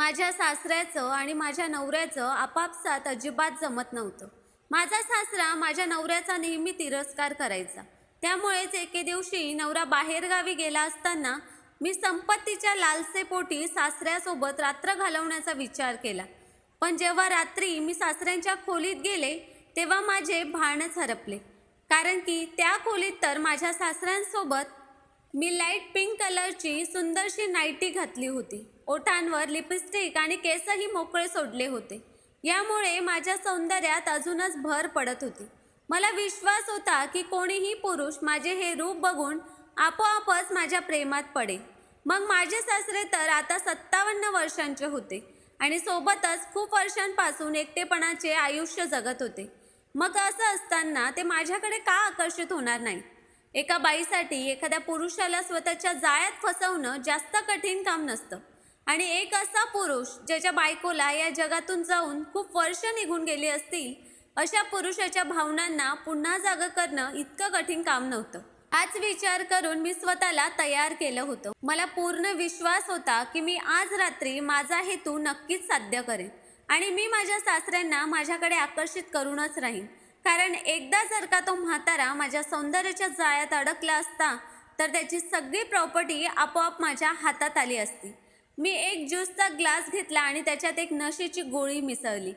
माझ्या सासऱ्याचं आणि माझ्या नवऱ्याचं आपापसात अजिबात जमत नव्हतं. माझा सासरा माझ्या नवऱ्याचा नेहमी तिरस्कार करायचा. त्यामुळेच एके दिवशी नवरा बाहेरगावी गेला असताना मी संपत्तीच्या लालसेपोटी सासऱ्यासोबत रात्र घालवण्याचा विचार केला. पण जेव्हा रात्री मी सासऱ्यांच्या खोलीत गेले तेव्हा माझे भानच हरपले. कारण की त्या खोलीत तर माझ्या सासऱ्यांसोबत मी लाइट पिंक कलरची सुंदरशी नाईटी घातली होती. ओठांवर लिपस्टिक आणि केसही मोकळे सोडले होते. यामुळे माझ्या सौंदर्यात अजूनच भर पडत होती. मला विश्वास होता की कोणीही पुरुष माझे हे रूप बघून आपोआपच माझ्या प्रेमात पडेल. मग माझे सासरे तर आता सत्तावन्न वर्षांचे होते आणि सोबतच खूप वर्षांपासून एकटेपणाचे आयुष्य जगत होते. मग असं असताना ते माझ्याकडे का आकर्षित होणार नाही? एका बाईसाठी एखाद्या पुरुषाला स्वतःच्या जाळ्यात फसवणं जास्त कठीण काम नसतं. आणि एक असा पुरुष ज्याच्या बायकोला या जगातून जाऊन खूप वर्ष निघून गेली असतील अशा पुरुषाच्या भावनांना पुन्हा जागं करणं इतकं कठीण काम नव्हतं. आज विचार करून मी स्वतःला तयार केलं होतं. मला पूर्ण विश्वास होता की मी आज रात्री माझा हेतू नक्कीच साध्य करेन आणि मी माझ्या सासऱ्यांना माझ्याकडे आकर्षित करूनच राहीन. कारण एकदा जर का तो म्हातारा माझ्या सौंदर्याच्या जाळ्यात अडकला असता तर त्याची सगळी प्रॉपर्टी आपोआप माझ्या हातात आली असती. मी एक ज्यूसचा ग्लास घेतला आणि त्याच्यात एक नशेची गोळी मिसळली.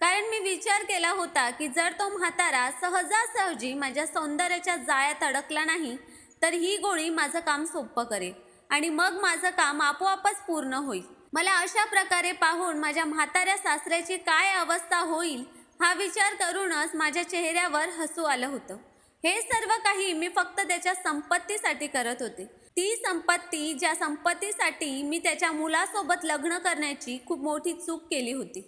कारण मी विचार केला होता की जर तो म्हातारा सहजासहजी माझ्या सौंदर्याच्या जाळ्यात अडकला नाही तर ही गोळी माझं काम सोपं करेल आणि मग माझं काम आपोआपच पूर्ण होईल. मला अशा प्रकारे पाहून माझ्या म्हाताऱ्या सासऱ्याची काय अवस्था होईल हा विचार करूनच माझ्या चेहऱ्यावर हसू आलं होतं. हे सर्व काही मी फक्त त्याच्या संपत्तीसाठी करत होते. ती संपत्ती ज्या संपत्तीसाठी मी त्याच्या मुलासोबत लग्न करण्याची खूप मोठी चूक केली होती.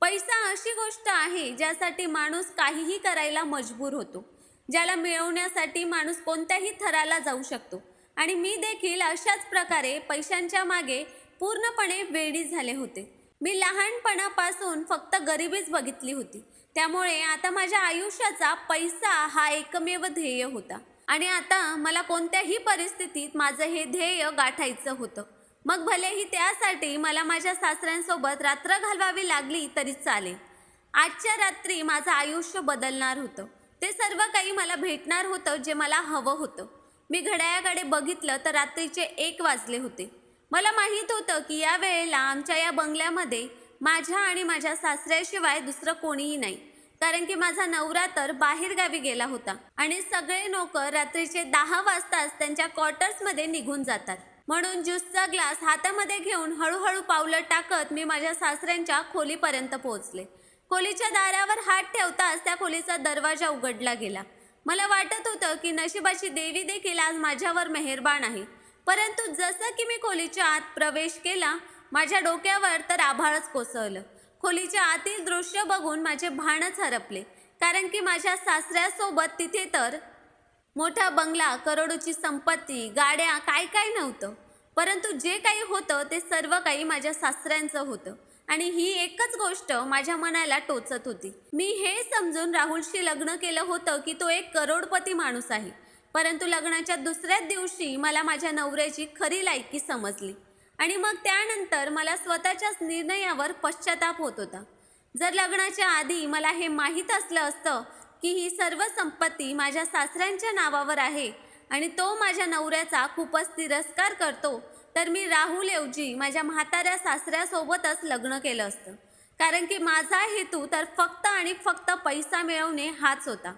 पैसा अशी गोष्ट आहे ज्यासाठी माणूस काहीही करायला मजबूर होतो ज्याला मिळवण्यासाठी माणूस कोणत्याही थराला जाऊ शकतो. आणि मी देखील अशाच प्रकारे पैशांच्या मागे पूर्णपणे वेडी झाले होते. मी लहानपणापासून फक्त गरिबीच बघितली होती. त्यामुळे आता माझ्या आयुष्याचा पैसा हा एकमेव ध्येय होता. आणि आता मला कोणत्याही परिस्थितीत माझं हे ध्येय गाठायचं होतं. मग भलेही त्यासाठी मला माझ्या सासऱ्यांसोबत रात्र घालवावी लागली तरी चालेल. आजच्या रात्री माझं आयुष्य बदलणार होतं. ते सर्व काही मला भेटणार होतं जे मला हवं होतं. मी घड्याळाकडे बघितलं तर रात्रीचे एक वाजले होते. मला माहीत होतं की या वेळेला आमच्या या बंगल्यामध्ये माझ्या आणि माझ्या सासऱ्याशिवाय दुसरं कोणीही नाही. कारण की माझा नवरा तर बाहेरगावी गेला होता. आणि सगळे नोकर रात्रीचे दहा वाजताच त्यांच्या क्वार्टर्समध्ये निघून जातात. म्हणून ज्यूसचा ग्लास हातामध्ये घेऊन हळूहळू पावलं टाकत मी माझ्या सासऱ्यांच्या खोलीपर्यंत पोहोचले. खोलीच्या दारावर हात ठेवताच त्या खोलीचा दरवाजा उघडला गेला. मला वाटत होतं की नशिबाची देवी देखील आज माझ्यावर मेहरबान आहे. परंतु जसं की मी खोलीच्या आत प्रवेश केला माझ्या डोक्यावर तर आभाळच कोसळलं. खोलीच्या आतील दृश्य बघून माझे भानच हरपले. कारण की माझ्या सासऱ्यासोबत तिथे तर मोठा बंगला करोडोची संपत्ती गाड्या काय काय नव्हतं. परंतु जे काही होतं ते सर्व काही माझ्या सासऱ्यांचं होतं. आणि ही एकच गोष्ट माझ्या मनाला टोचत होती. मी हे समजून राहुलशी लग्न केलं होतं की तो एक करोडपती माणूस आहे. परंतु लग्नाच्या दुसऱ्याच दिवशी मला माझ्या नवऱ्याची खरी लायकी समजली. आणि मग त्यानंतर मला स्वतःच्याच निर्णयावर पश्चाताप होत होता. जर लग्नाच्या आधी मला हे माहीत असलं असतं की ही सर्व संपत्ती माझ्या सासऱ्यांच्या नावावर आहे आणि तो माझ्या नवऱ्याचा खूपच तिरस्कार करतो तर मी राहुल ऐवजी माझ्या म्हाताऱ्या सासऱ्यासोबतच लग्न केलं असतं. कारण की माझा हेतू तर फक्त आणि फक्त पैसा मिळवणे हाच होता.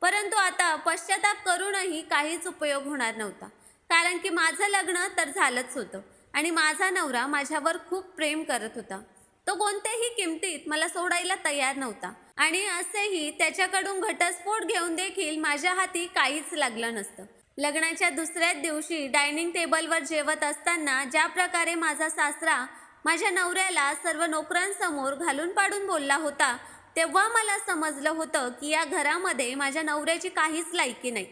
परंतु आता पश्चाताप करूनही काहीच उपयोग होणार नव्हता. कारण की माझं लग्न तर झालंच होतं. आणि माझा नवरा माझ्यावर खूप प्रेम करत होता. तो कोणत्याही किमतीत मला सोडायला तयार नव्हता. आणि असेही त्याच्याकडून घटस्फोट घेऊन देखील माझ्या हाती काहीच लागलं नसतं. लग्नाच्या दुसऱ्याच दिवशी डायनिंग टेबलवर जेवत असताना ज्या प्रकारे माझा सासरा माझ्या नवऱ्याला सर्व नोकरांसमोर घालून पाडून बोलला होता तेव्हा मला समजलं होतं की या घरामध्ये माझ्या नवऱ्याची काहीच लायकी नाही.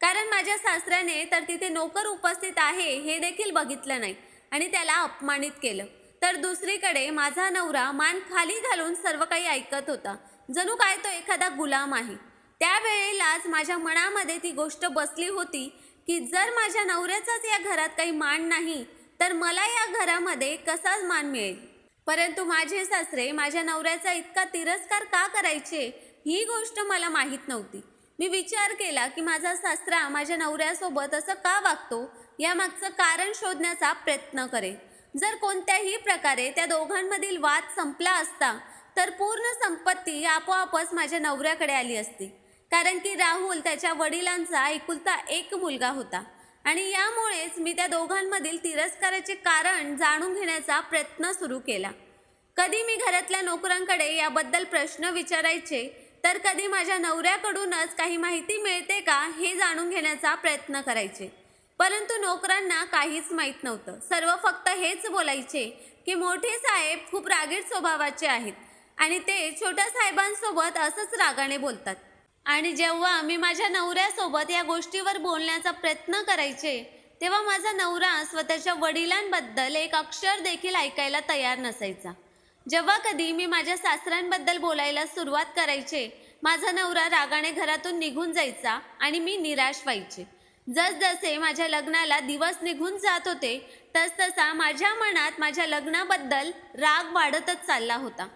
कारण माझ्या सासऱ्याने तर तिथे नोकर उपस्थित आहे हे देखील बघितलं नाही. आणि त्याला अपमानित केलं. तर दुसरीकडे माझा नवरा मान खाली घालून सर्व काही ऐकत होता. जणू काय तो एखादा गुलाम आहे. त्यावेळेलाच माझ्या मनामध्ये ती गोष्ट बसली होती की जर माझ्या नवऱ्याचाच या घरात काही मान नाही तर मला या घरामध्ये कसाच मान मिळेल? परंतु माझे सासरे माझ्या नवऱ्याचा इतका तिरस्कार का करायचे ही गोष्ट मला माहीत नव्हती. मी विचार केला की माझा सासरा माझ्या नवऱ्यासोबत असं का वागतो? यामागचं कारण शोधण्याचा प्रयत्न करेन. जर कोणत्याही प्रकारे त्या दोघांमधील वाद संपला असता तर पूर्ण संपत्ती आपोआपच माझ्या नवऱ्याकडे आली असती. कारण की राहुल त्याच्या वडिलांचा एकुलता एक मुलगा होता. आणि यामुळेच मी त्या दोघांमधील तिरस्काराचे कारण जाणून घेण्याचा प्रयत्न सुरू केला. कधी मी घरातल्या नोकरांकडे याबद्दल प्रश्न विचारायचे तर कधी माझ्या नवऱ्याकडूनच काही माहिती मिळते का हे जाणून घेण्याचा प्रयत्न करायचे. परंतु नोकरांना काहीच माहीत नव्हतं. सर्व फक्त हेच बोलायचे की मोठे साहेब खूप रागीट स्वभावाचे आहेत आणि ते छोट्या साहेबांसोबत असंच रागाने बोलतात. आणि जेव्हा मी माझ्या नवऱ्यासोबत या गोष्टीवर बोलण्याचा प्रयत्न करायचे तेव्हा माझा नवरा स्वतःच्या वडिलांबद्दल एक अक्षर देखील ऐकायला तयार नसायचा. जेव्हा कधी मी माझ्या सासऱ्यांबद्दल बोलायला सुरुवात करायचे माझा नवरा रागाने घरातून निघून जायचा आणि मी निराश व्हायचे. जसजसे माझ्या लग्नाला दिवस निघून जात होते तसतसा माझ्या मनात माझ्या लग्नाबद्दल राग वाढतच चालला होता.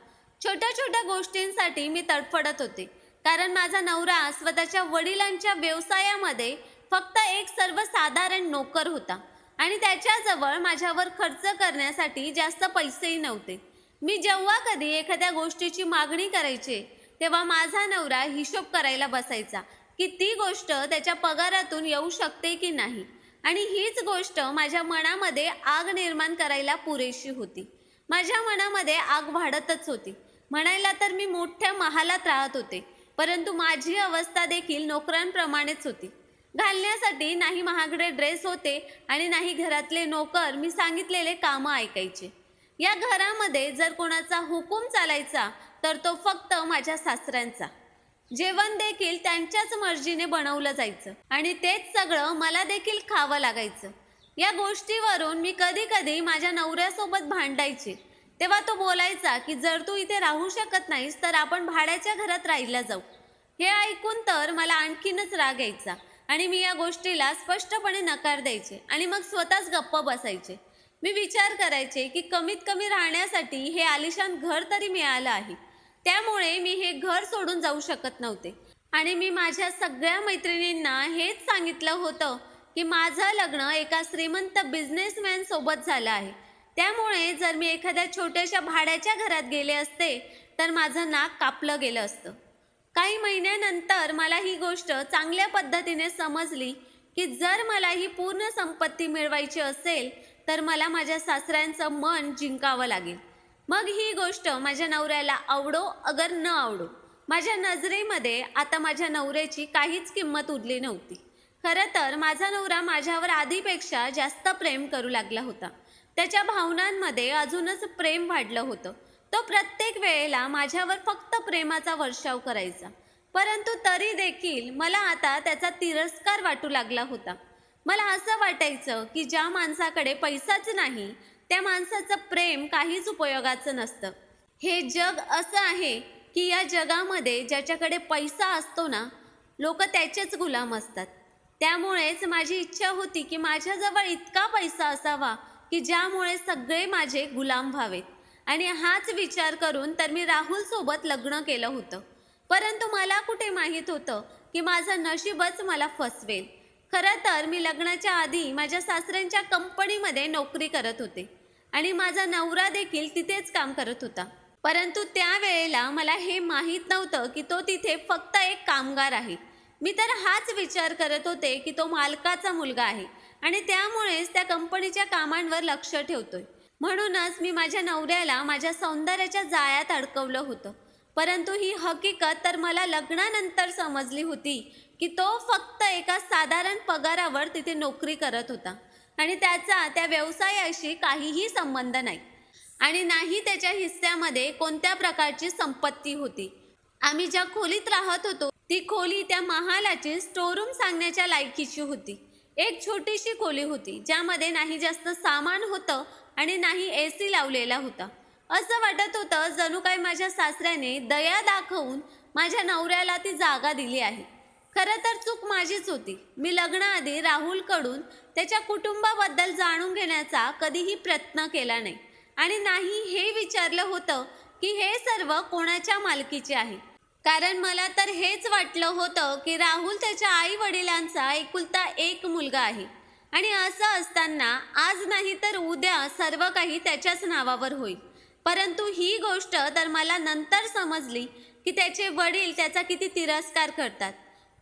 छोट्या छोट्या गोष्टींसाठी मी तडफडत होते कारण माझा नवरा स्वतःच्या वडिलांच्या व्यवसायामध्ये फक्त एक सर्वसाधारण नोकर होता आणि त्याच्याजवळ माझ्यावर खर्च करण्यासाठी जास्त पैसेही नव्हते. मी जेव्हा कधी एखाद्या गोष्टीची मागणी करायचे तेव्हा माझा नवरा हिशोब करायला बसायचा की ती गोष्ट त्याच्या पगारातून येऊ शकते की नाही? आणि हीच गोष्ट माझ्या मनामध्ये आग निर्माण करायला पुरेशी होती. माझ्या मनामध्ये आग वाढतच होती. म्हणायला तर मी मोठ्या महालात राहत होते परंतु माझी अवस्था देखील नोकरांप्रमाणेच होती. घालण्यासाठी नाही महागडे ड्रेस होते आणि नाही घरातले नोकर मी सांगितलेले कामं ऐकायचे. या घरामध्ये जर कोणाचा हुकूम चालायचा तर तो फक्त माझ्या सासऱ्यांचा. जेवण देखील त्यांच्याच मर्जीने बनवलं जायचं. आणि तेच सगळं मला देखील खावं लागायचं. या गोष्टीवरून मी कधी कधी माझ्या नवऱ्यासोबत भांडायचे. तेव्हा तो बोलायचा की जर तू इथे राहू शकत नाहीस तर आपण भाड्याच्या घरात राहायला जाऊ. हे ऐकून तर मला आणखीनच राग यायचा आणि मी या गोष्टीला स्पष्टपणे नकार द्यायचे आणि मग स्वतःच गप्प बसायचे. मी विचार करायचे की कमीत कमी राहण्यासाठी हे आलिशान घर तरी मिळालं आहे. त्यामुळे मी हे घर सोडून जाऊ शकत नव्हते. आणि मी माझ्या सगळ्या मैत्रिणींना हेच सांगितलं होतं की माझं लग्न एका श्रीमंत बिझनेसमॅन सोबत झालं आहे. त्यामुळे जर मी एखाद्या छोट्याशा भाड्याच्या घरात गेले असते तर माझं नाक कापलं गेलं असतं. काही महिन्यानंतर मला ही गोष्ट चांगल्या पद्धतीने समजली की जर मला ही पूर्ण संपत्ती मिळवायची असेल तर मला माझ्या सासऱ्यांचं मन जिंकावं लागेल. मग ही गोष्ट माझ्या नवऱ्याला आवडो अगर न आवडो. माझ्या नजरेमध्ये आता माझ्या नवऱ्याची काहीच किंमत उरली नव्हती. खरं तर माझा नवरा माझ्यावर आधीपेक्षा जास्त प्रेम करू लागला होता. त्याच्या भावनांमध्ये अजूनच प्रेम वाढलं होतं. तो प्रत्येक वेळेला माझ्यावर फक्त प्रेमाचा वर्षाव करायचा. परंतु तरी देखील मला आता त्याचा तिरस्कार वाटू लागला होता. मला असं वाटायचं की ज्या माणसाकडे पैसाच नाही त्या माणसाचं प्रेम काहीच उपयोगाचं नसतं. हे जग असं आहे की या जगामध्ये ज्याच्याकडे पैसा असतो ना लोक त्याचेच गुलाम असतात. त्यामुळेच माझी इच्छा होती की माझ्याजवळ इतका पैसा असावा की ज्यामुळे सगळे माझे गुलाम व्हावेत. आणि हाच विचार करून तर मी राहुलसोबत लग्न केलं होतं. परंतु मला कुठे माहीत होतं की माझं नशीबच मला फसवेल. खरं तर मी लग्नाच्या आधी माझ्या सासऱ्यांच्या कंपनीमध्ये नोकरी करत होते. आणि माझा नवरा देखील तिथेच काम करत होता. परंतु त्यावेळेला मला हे माहीत नव्हतं की तो तिथे फक्त एक कामगार आहे. मी तर हाच विचार करत होते की तो मालकाचा मुलगा आहे आणि त्यामुळेच त्या कंपनीच्या कामांवर लक्ष ठेवतोय. म्हणूनच मी माझ्या नवऱ्याला माझ्या सौंदर्याच्या जाळ्यात अडकवलं होतं. परंतु ही हकीकत तर मला लग्नानंतर समजली होती की तो फक्त एका साधारण पगारावर तिथे नोकरी करत होता. आणि त्याचा त्या व्यवसायाशी काहीही संबंध नाही. आणि नाही त्याच्या हिस्स्यामध्ये कोणत्या प्रकारची संपत्ती होती. आम्ही ज्या खोलीत राहत होतो ती खोली त्या महालाची स्टोरूम सांगण्याच्या लायकीची होती. एक छोटीशी खोली होती ज्यामध्ये नाही जास्त सामान होतं आणि नाही ए सी लावलेला होता. असं वाटत होतं जणू काय माझ्या सासऱ्याने दया दाखवून माझ्या नवऱ्याला ती जागा दिली आहे. खरं तर चूक माझीच होती. मी लग्नाआधी राहुलकडून त्याच्या कुटुंबाबद्दल जाणून घेण्याचा कधीही प्रयत्न केला नाही. आणि नाही हे विचारलं होतं की हे सर्व कोणाच्या मालकीचे आहे? कारण मला तर हेच वाटलं होतं की राहुल त्याच्या आई वडिलांचा एकुलता एक मुलगा आहे. आणि असं असताना आज नाही तर उद्या सर्व काही त्याच्याच नावावर होईल. परंतु ही गोष्ट तर मला नंतर समजली की त्याचे वडील त्याचा किती तिरस्कार करतात.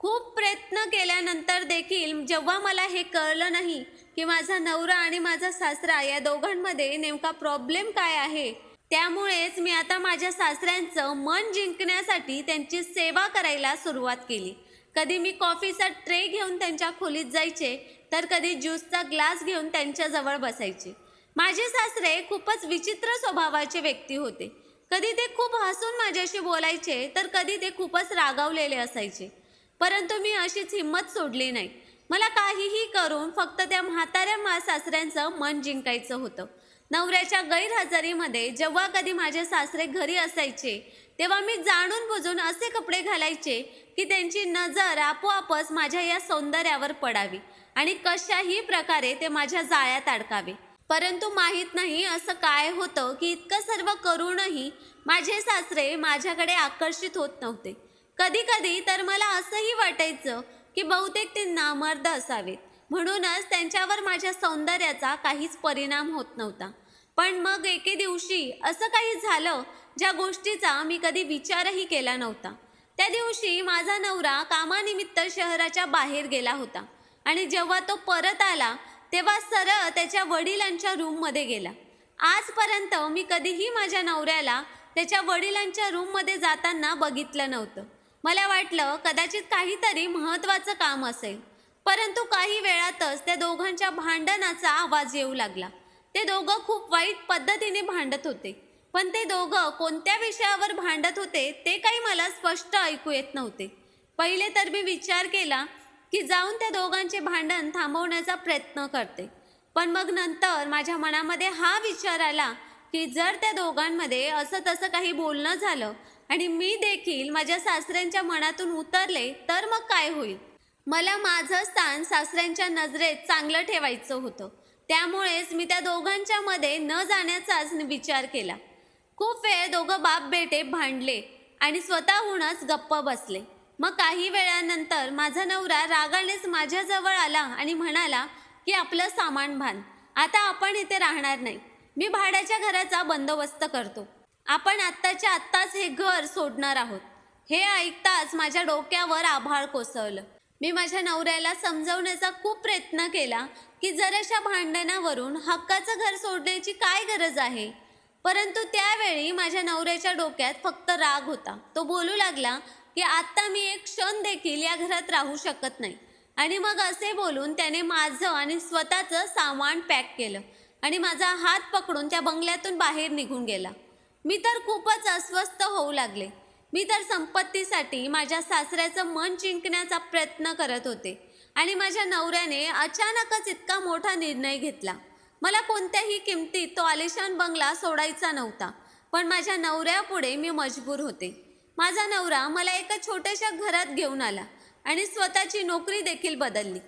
खूप प्रयत्न केल्यानंतर देखील जेव्हा मला हे कळलं नाही की माझा नवरा आणि माझा सासरा या दोघांमध्ये नेमका प्रॉब्लेम काय आहे त्यामुळेच मी आता माझ्या सासऱ्यांचं मन जिंकण्यासाठी त्यांची सेवा करायला सुरुवात केली. कधी मी कॉफीचा ट्रे घेऊन त्यांच्या खोलीत जायचे तर कधी ज्यूसचा ग्लास घेऊन त्यांच्याजवळ बसायचे. माझे सासरे खूपच विचित्र स्वभावाचे व्यक्ती होते. कधी ते खूप हसून माझ्याशी बोलायचे तर कधी ते खूपच रागावलेले असायचे. परंतु मी अशीच हिंमत सोडली नाही. मला काहीही करून फक्त त्या म्हाताऱ्या मा सासऱ्यांचं मन जिंकायचं होतं. नवऱ्याच्या गैरहजेरीमध्ये जेव्हा कधी माझे सासरे घरी असायचे तेव्हा मी जाणून बुजून असे कपडे घालायचे की त्यांची नजर आपोआपच माझ्या या सौंदर्यावर पडावी आणि कशाही प्रकारे ते माझ्या जाळ्यात अडकावे. परंतु माहीत नाही असं काय होतं की इतकं सर्व करूनही माझे सासरे माझ्याकडे आकर्षित होत नव्हते. कधी कधी तर मला असंही वाटायचं की बहुतेक ते नामर्द असावेत. म्हणूनच त्यांच्यावर माझ्या सौंदर्याचा काहीच परिणाम होत नव्हता. पण मग एके दिवशी असं काही झालं ज्या गोष्टीचा मी कधी विचारही केला नव्हता. त्या दिवशी माझा नवरा कामानिमित्त शहराच्या बाहेर गेला होता आणि जेव्हा तो परत आला तेव्हा सरळ त्याच्या वडिलांच्या रूममध्ये गेला. आजपर्यंत मी कधीही माझ्या नवऱ्याला त्याच्या वडिलांच्या रूममध्ये जाताना बघितलं नव्हतं. मला वाटलं कदाचित काहीतरी महत्त्वाचं काम असेल. परंतु काही वेळातच त्या दोघांच्या भांडणाचा आवाज येऊ लागला. ते दोघं खूप वाईट पद्धतीने भांडत होते. पण ते दोघं कोणत्या विषयावर भांडत होते ते काही मला स्पष्ट ऐकू येत नव्हते. पहिले तर मी विचार केला की जाऊन त्या दोघांचे भांडण थांबवण्याचा प्रयत्न करते. पण मग नंतर माझ्या मनामध्ये हा विचार आला की जर त्या दोघांमध्ये असं तसं काही बोलणं झालं आणि मी देखील माझ्या सासऱ्यांच्या मनातून उतरले तर मग काय होईल? मला माझं स्थान सासऱ्यांच्या नजरेत चांगलं ठेवायचं होतं. त्यामुळेच मी त्या दोघांच्या मध्ये न जाण्याचाच विचार केला. खूप वेळ दोघं बाप बेटे भांडले आणि स्वतःहूनच गप्प बसले. मग काही वेळानंतर माझा नवरा रागानेच माझ्याजवळ आला आणि म्हणाला की आपलं सामान भान आता आपण इथे राहणार नाही. मी भाड्याच्या घराचा बंदोबस्त करतो. आपण आत्ताच्या आत्ताच हे घर सोडणार आहोत. हे ऐकताच माझ्या डोक्यावर आभाळ कोसळलं. मी माझ्या नवऱ्याला समजवण्याचा खूप प्रयत्न केला की जराशा भांडणावरून हक्काचं घर सोडण्याची काय गरज आहे? परंतु त्यावेळी माझ्या नवऱ्याच्या डोक्यात फक्त राग होता. तो बोलू लागला की आत्ता मी एक क्षण देखील या घरात राहू शकत नाही. आणि मग असे बोलून त्याने माझं आणि स्वतःचं सामान पॅक केलं आणि माझा हात पकडून त्या बंगल्यातून बाहेर निघून गेला. मी तर खूपच अस्वस्थ होऊ लागले. मी तर संपत्तीसाठी माझ्या सासऱ्याचं मन जिंकण्याचा प्रयत्न करत होते आणि माझ्या नवऱ्याने अचानकच इतका मोठा निर्णय घेतला. मला कोणत्याही किमतीत तो आलिशान बंगला सोडायचा नव्हता पण माझ्या नवऱ्यापुढे मी मजबूर होते. माझा नवरा मला एका छोट्याशा घरात घेऊन आला आणि स्वतःची नोकरी देखील बदलली.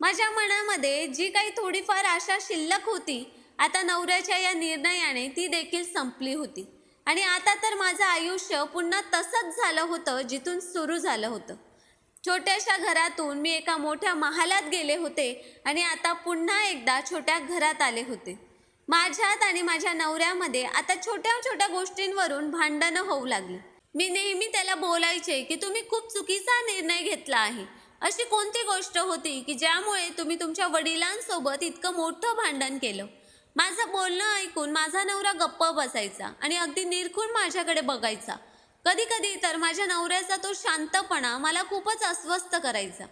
माझ्या मनामध्ये जी काही थोडीफार आशा शिल्लक होती आता नवऱ्याच्या या निर्णयाने ती देखील संपली होती. आणि आता तर माझं आयुष्य पुन्हा तसंच झालं होतं जिथून सुरू झालं होतं. छोट्याशा घरातून मी एका मोठ्या महालात गेले होते आणि आता पुन्हा एकदा छोट्या घरात आले होते. माझ्यात आणि माझ्या नवऱ्यामध्ये आता छोट्या छोट्या गोष्टींवरून भांडणं होऊ लागली. मी नेहमी त्याला बोलायचे की तुम्ही खूप चुकीचा निर्णय घेतला आहे. अशी कोणती गोष्ट होती की ज्यामुळे तुम्ही तुमच्या वडिलांसोबत इतकं मोठं भांडण केलं? माझं बोलणं ऐकून माझा नवरा गप्प बसायचा आणि अगदी निरखून माझ्याकडे बघायचा. कधी कधी तर माझ्या नवऱ्याचा तो शांतपणा मला खूपच अस्वस्थ करायचा.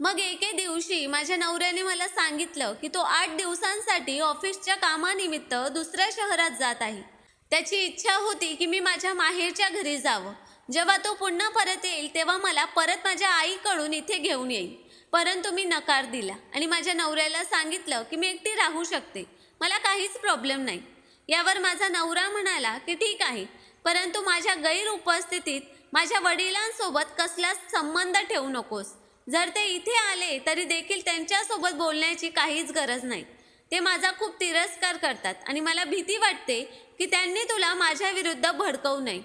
मग एके दिवशी माझ्या नवऱ्याने मला सांगितलं की तो आठ दिवसांसाठी ऑफिसच्या कामानिमित्त दुसऱ्या शहरात जात आहे. त्याची इच्छा होती की मी माझ्या माहेरच्या घरी जावं. जेव्हा तो पुन्हा परत येईल तेव्हा मला परत माझ्या आईकडून इथे घेऊन येईल. परंतु मी नकार दिला आणि माझ्या नवऱ्याला सांगितलं की मी एकटी राहू शकते. मला काहीच प्रॉब्लेम नाही. यावर माझा नवरा म्हणाला की ठीक आहे परंतु माझ्या गैर उपस्थितीत माझ्या वडिलांसोबत कसलाच संबंध ठेवू नकोस. जर ते इथे आले तरी देखील त्यांच्यासोबत बोलण्याची काहीच गरज नाही. ते माझा खूप तिरस्कार करतात आणि मला भीती वाटते की त्यांनी तुला माझ्या विरुद्ध भडकवू नये.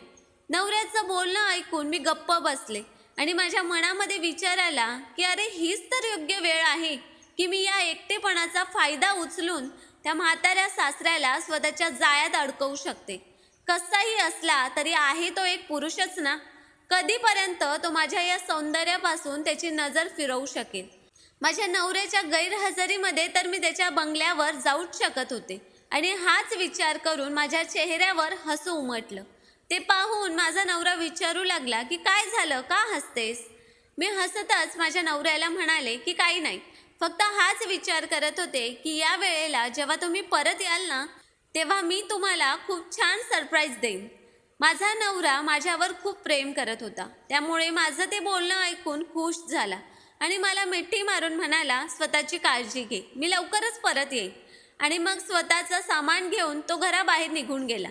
नवऱ्याचं बोलणं ऐकून मी गप्प बसले आणि माझ्या मनामध्ये विचार आला की अरे हीच तर योग्य वेळ आहे की मी या एकटेपणाचा फायदा उचलून त्या म्हाताऱ्या सासऱ्याला स्वतःच्या जाळ्यात अडकवू शकते. कसाही असला तरी आहे तो एक पुरुषच ना? कधीपर्यंत तो माझ्या या सौंदर्यापासून त्याची नजर फिरवू शकेल? माझ्या नवऱ्याच्या गैरहजेरीमध्ये तर मी त्याच्या बंगल्यावर जाऊच शकत होते आणि हाच विचार करून माझ्या चेहऱ्यावर हसू उमटलं. ते पाहून माझा नवरा विचारू लागला की काय झालं? का हसतेस? मी हसतच माझ्या नवऱ्याला म्हणाले की काही नाही. फक्त हाच विचार करत होते की या वेळेला जेव्हा तुम्ही परत याल ना तेव्हा मी तुम्हाला खूप छान सरप्राईज देईन. माझा नवरा माझ्यावर खूप प्रेम करत होता. त्यामुळे माझं ते बोलणं ऐकून खुश झाला आणि मला मिठी मारून म्हणाला स्वतःची काळजी घे मी लवकरच परत येईन. आणि मग स्वतःचं सामान घेऊन तो घराबाहेर निघून गेला.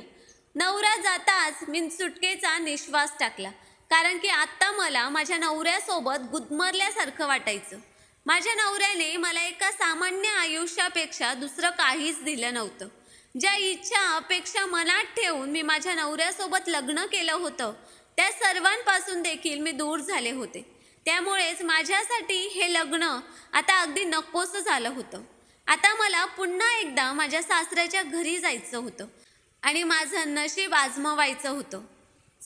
नवरा जाताच मी सुटकेचा निश्वास टाकला कारण की आत्ता मला माझ्या नवऱ्यासोबत गुदमरल्यासारखं वाटायचं. माझ्या नवऱ्याने मला एका सामान्य आयुष्यापेक्षा दुसरं काहीच दिलं नव्हतं. ज्या इच्छा अपेक्षा मनात ठेवून मी माझ्या नवऱ्यासोबत लग्न केलं होतं त्या सर्वांपासून देखील मी दूर झाले होते. त्यामुळेच माझ्यासाठी हे लग्न आता अगदी नकोसं झालं होतं. आता मला पुन्हा एकदा माझ्या सासऱ्याच्या घरी जायचं होतं आणि माझं नशीब आजमावायचं होतं.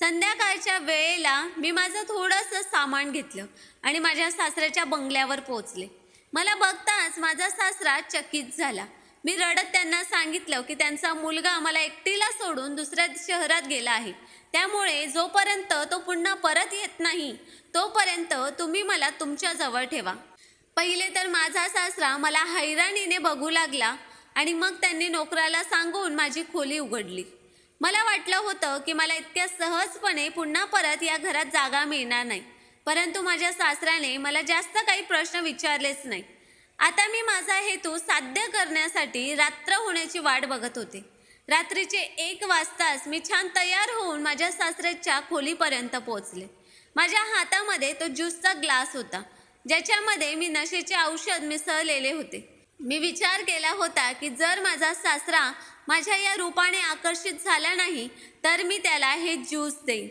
संध्याकाळच्या वेळेला मी माझं थोडंसं सामान घेतलं आणि माझ्या सासऱ्याच्या बंगल्यावर पोहोचले. मला बघताच माझा सासरा चकित झाला. मी रडत त्यांना सांगितलं की त्यांचा मुलगा मला एकटीला सोडून दुसऱ्या शहरात गेला आहे. त्यामुळे जोपर्यंत तो पुन्हा परत येत नाही तोपर्यंत तुम्ही मला तुमच्याजवळ ठेवा. पहिले तर माझा सासरा मला हैराणीने बघू लागला आणि मग त्यांनी नोकराला सांगून माझी खोली उघडली. मला वाटलं होतं की मला इतक्या सहजपणे पुन्हा परत या घरात जागा मिळणार नाही. परंतु माझ्या सासऱ्याने मला जास्त काही प्रश्न विचारलेच नाही. आता मी माझा हेतू साध्य करण्यासाठी रात्र होण्याची वाट बघत होते. रात्रीचे एक वाजताच मी छान तयार होऊन माझ्या सासऱ्याच्या खोलीपर्यंत पोहोचले. माझ्या हातामध्ये तो ज्यूसचा ग्लास होता ज्याच्यामध्ये मी नशेचे औषध मिसळलेले होते. मी विचार केला होता की जर माझा सासरा माझ्या या रूपाने आकर्षित झाला नाही तर मी त्याला हे ज्यूस देईन.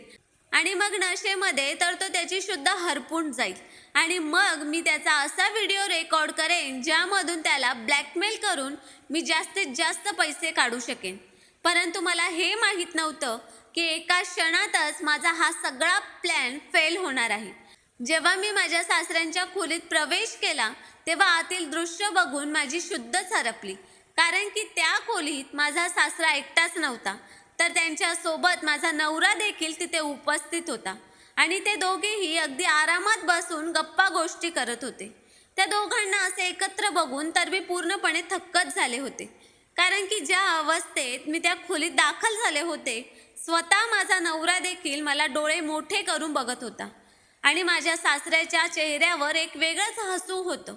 आणि मग नशेमध्ये तर तो त्याची शुद्ध हरपून जाईल. आणि मग मी त्याचा असा व्हिडिओ रेकॉर्ड करेन ज्यामधून त्याला ब्लॅकमेल करून मी जास्तीत जास्त पैसे काढू शकेन. परंतु मला हे माहीत नव्हतं की एका क्षणातच माझा हा सगळा प्लॅन फेल होणार आहे. जेव्हा मी माझ्या सासऱ्यांच्या खोलीत प्रवेश केला तेव्हा आतील दृश्य बघून माझी शुद्धच हरपली कारण की त्या खोलीत माझा सासरा एकटाच नव्हता तर त्यांच्यासोबत माझा नवरा देखील तिथे उपस्थित होता. आणि ते दोघेही अगदी आरामात बसून गप्पा गोष्टी करत होते. त्या दोघांना असे एकत्र बघून तर मी पूर्णपणे थक्कच झाले होते. कारण की ज्या अवस्थेत मी त्या खोलीत दाखल झाले होते स्वतः माझा नवरा देखील मला डोळे मोठे करून बघत होता. आणि माझ्या सासऱ्याच्या चेहऱ्यावर एक वेगळंच हसू होतं.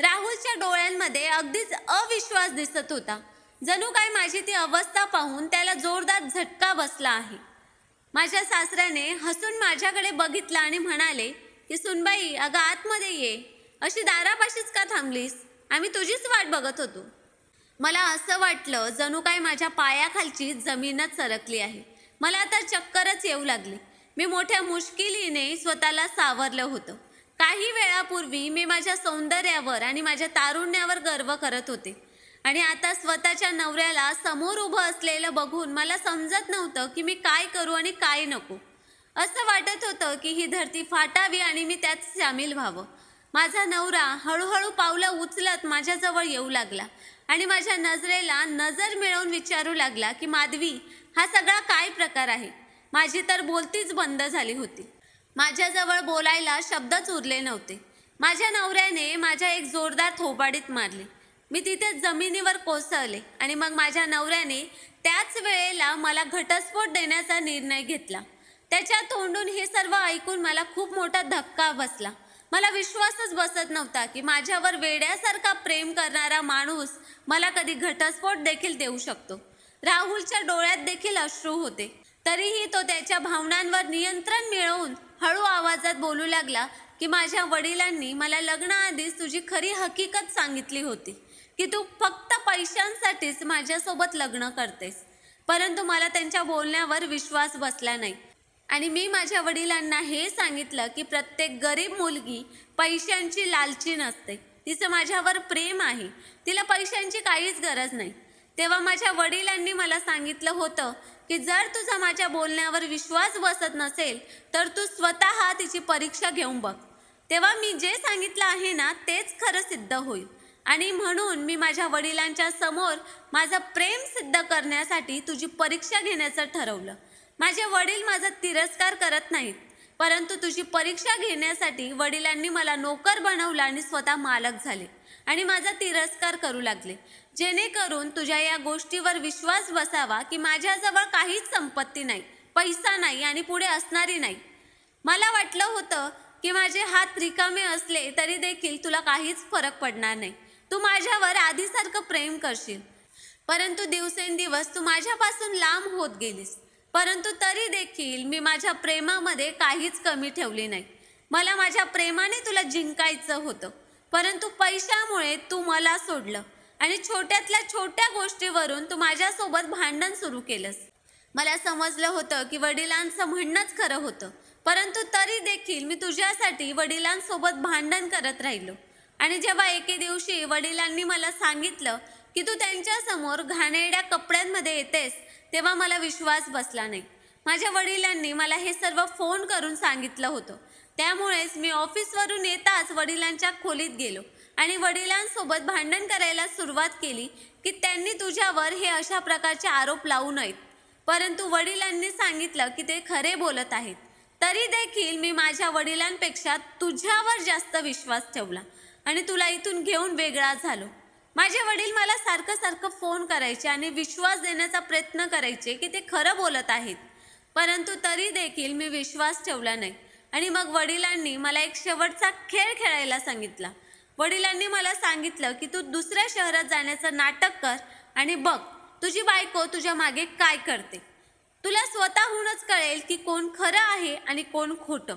राहुलच्या डोळ्यांमध्ये अगदीच अविश्वास दिसत होता. जणू काय माझी ती अवस्था पाहून त्याला जोरदार झटका बसला आहे. माझ्या सासऱ्याने हसून माझ्याकडे बघितलं आणि म्हणाले की सुनबाई अगं आतमध्ये ये. अशी दारापाशीच का थांबलीस? आम्ही तुझीच वाट बघत होतो. मला असं वाटलं जणू काय माझ्या पायाखालची जमीनच सरकली आहे. मला आता चक्करच येऊ लागली. मी मोठ्या मुश्किलीने स्वतःला सावरलं होतं. काही वेळापूर्वी मी माझ्या सौंदर्यावर आणि माझ्या तारुण्यावर गर्व करत होते. आणि आता स्वतःच्या नवऱ्याला समोर उभं असलेलं बघून मला समजत नव्हतं की मी काय करू आणि काय नको. असं वाटत होतं की ही धरती फाटावी आणि मी त्यात सामील व्हावं. माझा नवरा हळूहळू पावलं उचलत माझ्याजवळ येऊ लागला. आणि माझ्या नजरेला नजर मिळवून विचारू लागला की माधवी हा सगळा काय प्रकार आहे? माझी तर बोलतीच बंद झाली होती. माझ्याजवळ बोलायला शब्दच उरले नव्हते. माझ्या नवऱ्याने माझ्या एक जोरदार थोबाडीत मारली. मी तिथे जमिनीवर कोसळले आणि मग माझ्या नवऱ्याने त्याच वेळेला मला घटस्फोट देण्याचा निर्णय घेतला. त्याच्या तोंडून हे सर्व ऐकून मला खूप मोठा धक्का बसला. मला विश्वासच बसत नव्हता की माझ्यावर वेड्यासारखा प्रेम करणारा माणूस मला कधी घटस्फोट देखील देऊ शकतो. राहुलच्या डोळ्यात देखील अश्रू होते. तरीही तो त्याच्या भावनांवर नियंत्रण मिळवून हळू आवाजात बोलू लागला की माझ्या वडिलांनी मला लग्नाआधीच तुझी खरी हकीकत सांगितली होती की तू फक्त पैशांसाठीच माझ्यासोबत लग्न करतेस. परंतु मला त्यांच्या बोलण्यावर विश्वास बसला नाही. आणि मी माझ्या वडिलांना हे सांगितलं की प्रत्येक गरीब मुलगी पैशांची लालची नसते. तिचं माझ्यावर प्रेम आहे. तिला पैशांची काहीच गरज नाही. तेव्हा माझ्या वडिलांनी मला सांगितलं होतं की जर तुझा माझ्या बोलण्यावर विश्वास बसत नसेल तर तू स्वतः तिची परीक्षा घेऊन बघ. तेव्हा मी जे सांगितलं आहे ना तेच खरं सिद्ध होईल. आणि म्हणून मी माझ्या वडिलांच्या समोर माझं प्रेम सिद्ध करण्यासाठी तुझी परीक्षा घेण्याचं ठरवलं. माझे वडील माझा तिरस्कार करत नाहीत परंतु तुझी परीक्षा घेण्यासाठी वडिलांनी मला नोकर बनवलं आणि स्वतः मालक झाले आणि माझा तिरस्कार करू लागले. जेणेकरून तुझ्या या गोष्टीवर विश्वास बसावा की माझ्याजवळ काहीच संपत्ती नाही पैसा नाही आणि पुढे असणारी नाही. मला वाटलं होतं की माझे हात रिकामे असले तरी देखील तुला काहीच फरक पडणार नाही. तू माझ्यावर आधीसारखं प्रेम करशील. परंतु दिवसेंदिवस तू माझ्यापासून लांब होत गेलीस. परंतु तरी देखील मी माझ्या प्रेमामध्ये काहीच कमी ठेवली नाही. मला माझ्या प्रेमाने तुला जिंकायचं होतं. परंतु पैशामुळे तू मला सोडलं. आणि छोट्यातल्या छोट्या गोष्टीवरून तू माझ्यासोबत भांडण सुरू केलंस. मला समजलं होतं की वडिलांचं म्हणणंच खरं होतं. परंतु तरी देखील मी तुझ्यासाठी वडिलांसोबत भांडण करत राहिलो. आणि जेव्हा एके दिवशी वडिलांनी मला सांगितलं की तू त्यांच्यासमोर घाणेरड्या कपड्यांमध्ये येतेस तेव्हा मला विश्वास बसला नाही. माझ्या वडिलांनी मला हे सर्व फोन करून सांगितलं होतं. त्यामुळेच मी ऑफिसवरून येताच वडिलांच्या खोलीत गेलो. आणि वडिलांसोबत भांडण करायला सुरुवात केली की त्यांनी तुझ्यावर हे अशा प्रकारचे आरोप लावू नयेत. परंतु वडिलांनी सांगितलं की ते खरे बोलत आहेत. तरी देखील मी माझ्या वडिलांपेक्षा तुझ्यावर जास्त विश्वास ठेवला आणि तुला इथून घेऊन वेगळा झालो. माझे वडील मला सारखं सारखं फोन करायचे आणि विश्वास देण्याचा प्रयत्न करायचे की ते खरं बोलत आहेत. परंतु तरी देखील मी विश्वास ठेवला नाही आणि मग वडिलांनी मला एक शेवटचा खेळ खेळायला सांगितला. वडिलांनी मला सांगितलं की तू दुसऱ्या शहरात जाण्याचं नाटक कर आणि बघ तुझी बायको तुझ्या मागे काय करते. तुला स्वतःहूनच कळेल की कोण खरं आहे आणि कोण खोटं.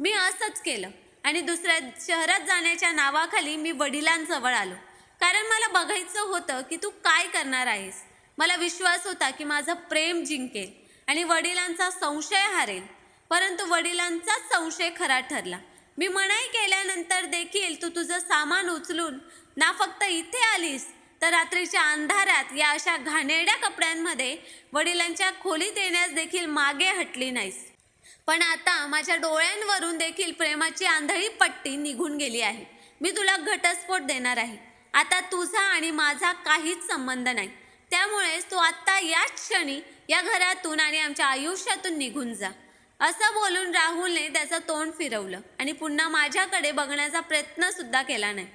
मी असंच केलं आणि दुसऱ्या शहरात जाण्याच्या नावाखाली मी वडिलांजवळ आलो. कारण मला बघायचं होतं की तू काय करणार आहेस. मला विश्वास होता की माझं प्रेम जिंकेल आणि वडिलांचा संशय हारेल. परंतु वडिलांचाच संशय खरा ठरला. मी मनाई केल्यानंतर देखील तू तुझं सामान उचलून ना फक्त इथे आलीस तर रात्रीच्या अंधारात या अशा घाणेरड्या कपड्यांमध्ये वडिलांच्या खोलीत येण्यास देखील मागे हटली नाहीस. पण आता माझ्या डोळ्यांवरून देखील प्रेमाची आंधळी पट्टी निघून गेली आहे. मी तुला घटस्फोट देणार आहे. आता तुझा आणि माझा काहीच संबंध नाही. त्यामुळेच तू आत्ता याच क्षणी या घरातून आणि आमच्या आयुष्यातून निघून जा. असं बोलून राहुलने त्याचं तोंड फिरवलं आणि पुन्हा माझ्याकडे बघण्याचा प्रयत्न सुद्धा केला नाही.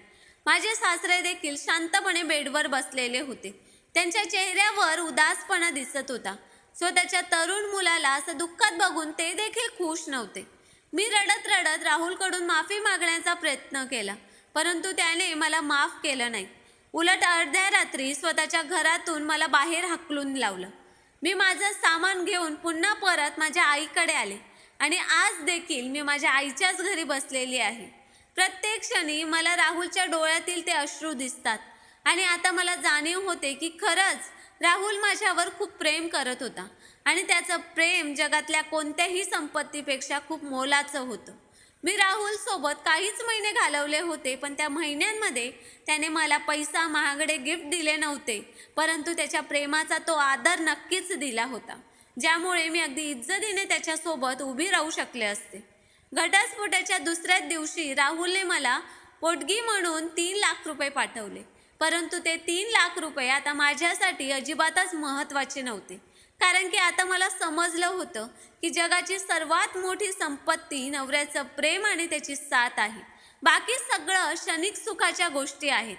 माझे सासरे देखील शांतपणे बेडवर बसलेले होते. त्यांच्या चेहऱ्यावर उदासपणा दिसत होता. स्वतःच्या तरुण मुलाला असं दुःखात बघून ते देखील खुश नव्हते. मी रडत रडत राहुलकडून माफी मागण्याचा प्रयत्न केला परंतु त्याने मला माफ केलं नाही. उलट अर्ध्या रात्री स्वतःच्या घरातून मला बाहेर हाकलून लावलं. मी माझं सामान घेऊन पुन्हा परत माझ्या आईकडे आले. आणि आज देखील मी माझ्या आईच्याच घरी बसलेली आहे. प्रत्येक क्षणी मला राहुलच्या डोळ्यातील ते अश्रू दिसतात. आणि आता मला जाणीव होते की खरंच राहुल माझ्यावर खूप प्रेम करत होता. आणि त्याचं प्रेम जगातल्या कोणत्याही संपत्तीपेक्षा खूप मोलाचं होतं. मी राहुल सोबत काहीच महिने घालवले होते पण त्या महिन्यांमध्ये त्याने मला पैसा महागडे गिफ्ट दिले नव्हते परंतु त्याच्या प्रेमाचा तो आदर नक्कीच दिला होता ज्यामुळे मी अगदी इज्जतीने त्याच्यासोबत उभी राहू शकले असते. घटस्फोटाच्या दुसऱ्याच दिवशी राहुलने मला पोटगी म्हणून तीन लाख रुपये पाठवले परंतु ते तीन लाख रुपये आता माझ्यासाठी अजिबातच महत्त्वाचे नव्हते. कारण की आता मला समजलं होतं की जगाची सर्वात मोठी संपत्ती नवऱ्याचं प्रेम आणि त्याची साथ आहे. बाकी सगळं क्षणिक सुखाच्या गोष्टी आहेत.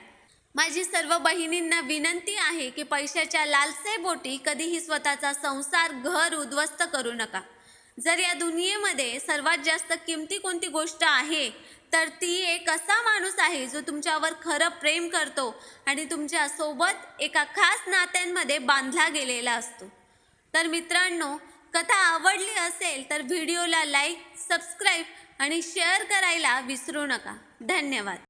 माझी सर्व बहिणींना विनंती आहे की पैशाच्या लालसेबोटी कधीही स्वतःचा संसार घर उद्ध्वस्त करू नका. जर या दुनियेमध्ये सर्वात जास्त किमती कोणती गोष्ट आहे तर ती एक असा माणूस आहे जो तुमच्यावर खरं प्रेम करतो आणि तुमच्यासोबत एका खास नात्यांमध्ये बांधला गेलेला असतो. तर मित्रांनो कथा आवडली असेल तर व्हिडिओला लाईक सबस्क्राईब आणि शेअर करायला विसरू नका. धन्यवाद.